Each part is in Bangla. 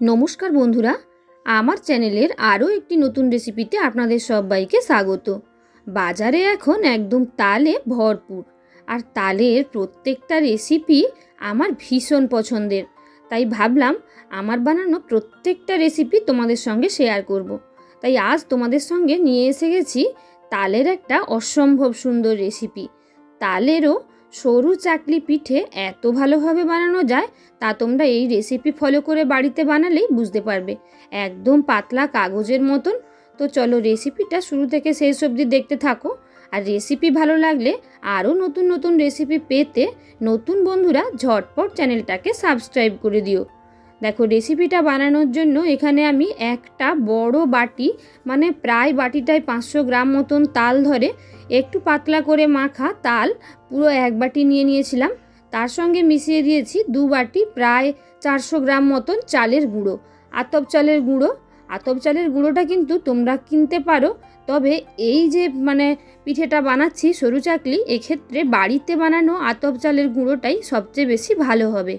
নমস্কার বন্ধুরা, আমার চ্যানেলের আরও একটি নতুন রেসিপিতে আপনাদের সবাইকে স্বাগত। বাজারে এখন একদম তালে ভরপুর, আর তালের প্রত্যেকটা রেসিপি আমার ভীষণ পছন্দের। তাই ভাবলাম, আমার বানানো প্রত্যেকটা রেসিপি তোমাদের সঙ্গে শেয়ার করব। তাই আজ তোমাদের সঙ্গে নিয়ে এসে গেছি তালের একটা অসম্ভব সুন্দর রেসিপি। তালেরও সরু চাকলি পিঠে এত ভালোভাবে বানানো যায়, তা তোমরা এই রেসিপি ফলো করে বাড়িতে বানালেই বুঝতে পারবে। একদম পাতলা কাগজের মতন। তো চলো রেসিপিটা শুরু থেকে শেষ অবধি দেখতে থাকো। আর রেসিপি ভালো লাগলে আরও নতুন নতুন রেসিপি পেতে নতুন বন্ধুরা ঝটপট চ্যানেলটাকে সাবস্ক্রাইব করে দিও। দেখো রেসিপিটা বানানোর জন্য এখানে আমি একটা বড় বাটি মানে প্রায় বাটিটায় পাঁচশো গ্রাম মতন তাল ধরে একটু পাতলা করে মাখা তাল পুরো এক বাটি নিয়ে নিয়েছিলাম। তার সঙ্গে মিশিয়ে দিয়েছি দু বাটি প্রায় চারশো গ্রাম মতন চালের গুঁড়ো, আতপ চালের গুঁড়ো। আতপ চালের গুঁড়োটা কিন্তু তোমরা কিনতে পারো, তবে এই যে মানে পিঠেটা বানাচ্ছি সরু চাকলি, এক্ষেত্রে বাড়িতে বানানো আতপ চালের গুঁড়োটাই সবচেয়ে বেশি ভালো হবে।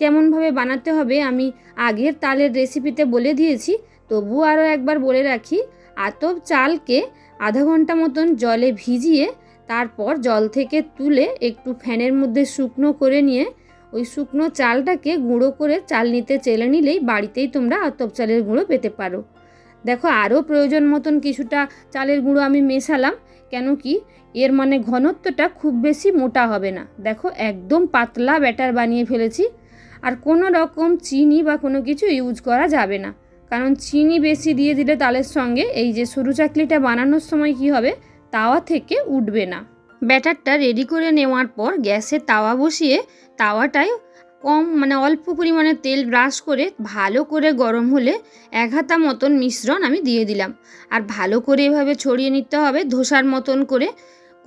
কেমনভাবে বানাতে হবে, আমি আগের তালের রেসিপিতে বলে দিয়েছি। তবু আরও একবার বলে রাখি, আতপ চালকে আধা ঘণ্টা মতন জলে ভিজিয়ে, তারপর জল থেকে তুলে একটু ফ্যানের মধ্যে শুকনো করে নিয়ে, ওই শুকনো চালটাকে গুঁড়ো করে চাল নিতে চেলে নিলেই বাড়িতেই তোমরা আতপ চালের গুঁড়ো পেতে পারো। দেখো, আরও প্রয়োজন মতন কিছুটা চালের গুঁড়ো আমি মেশালাম, কেন কি এর মানে ঘনত্বটা খুব বেশি মোটা হবে না। দেখো, একদম পাতলা ব্যাটার বানিয়ে ফেলেছি। আর কোনো রকম চিনি বা কোনো কিছু ইউজ করা যাবে না। কারণ চিনি বেশি দিয়ে দিলে তালের সঙ্গে এই যে সরু চাকলিটা বানানোর সময় কি হবে? তাওয়া থেকে উঠবে না। ব্যাটারটা রেডি করে নেওয়ার পর গ্যাসে তাওয়া বসিয়ে তাওয়াটায় কম মানে অল্প পরিমাণে তেল ব্রাশ করে ভালো করে গরম হলে এক হাতা মতন মিশ্রণ আমি দিয়ে দিলাম। আর ভালো করে এভাবে ছড়িয়ে নিতে হবে ধোসার মতন করে।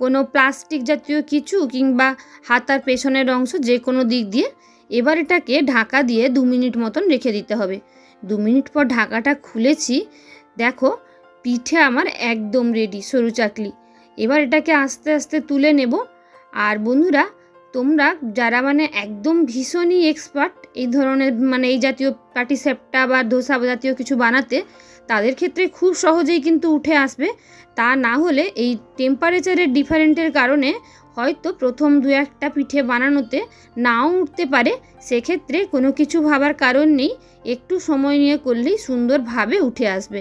কোনো প্লাস্টিক জাতীয় কিছু কিংবা হাতার পেছনের অংশ যে কোনো দিক দিয়ে এবার এটাকে ঢাকা দিয়ে দু মিনিট মতন রেখে দিতে হবে। দু মিনিট পর ঢাকাটা খুলেছি, দেখো পিঠে আমার একদম রেডি সরু চাকলি এবার এটাকে আস্তে আস্তে তুলে নেব। আর বন্ধুরা তোমরা যারা মানে একদম ভীষণই এক্সপার্ট এই ধরনের মানে এই জাতীয় পাটি সেপটা বা ধোসা জাতীয় কিছু বানাতে, তাদের ক্ষেত্রে খুব সহজেই কিন্তু উঠে আসবে। তা না হলে এই টেম্পারেচারের ডিফারেন্টের কারণে হয়তো প্রথম দু একটা পিঠে বানানোতে নাও উঠতে পারে। সেক্ষেত্রে কোনো কিছু ভাবার কারণ নেই, একটু সময় নিয়ে করলেই সুন্দরভাবে উঠে আসবে।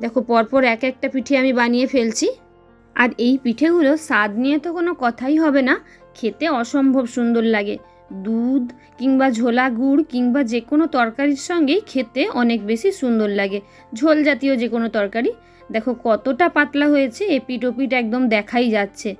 দেখো, পরপর এক একটা পিঠে আমি বানিয়ে ফেলছি। আর এই পিঠেগুলো স্বাদ নিয়ে তো কোনো কথাই হবে না। খেতে অসম্ভব সুন্দর লাগে। দুধ কিংবা ঝোলা গুড় কিংবা যে কোনো তরকারির সঙ্গেই খেতে অনেক বেশি সুন্দর লাগে। ঝোল জাতীয় যে কোনো তরকারি। দেখো কতটা পাতলা হয়েছে এপিট ওপিট একদম দেখাই যাচ্ছে।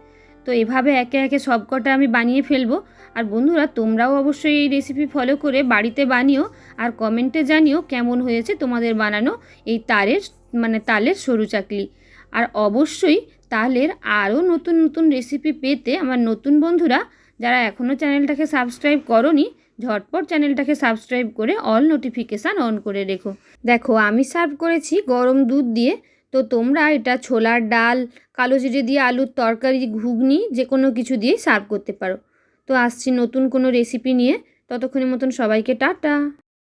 তো এভাবে একে একে সবকটা আমি বানিয়ে ফেলব। আর বন্ধুরা, তোমরাও অবশ্যই এই রেসিপি ফলো করে বাড়িতে বানিও আর কমেন্টে জানিও কেমন হয়েছে তোমাদের বানানো এই তারের মানে তালের সরু চাকলি। আর অবশ্যই তালের আরও নতুন নতুন রেসিপি পেতে আমার নতুন বন্ধুরা যারা এখনও চ্যানেলটাকে সাবস্ক্রাইব করনি, ঝটপট চ্যানেলটাকে সাবস্ক্রাইব করে অল নোটিফিকেশান অন করে রেখো। দেখো, আমি সার্ভ করেছি গরম দুধ দিয়ে। তো তোমরা এটা ছোলার ডাল, কালো জিরে দিয়ে আলুর তরকারি, ঘুগনি যে কোনো কিছু দিয়েই সার্ভ করতে পারো। তো আসছি নতুন কোনো রেসিপি নিয়ে। ততক্ষণের মতন সবাইকে টাটা।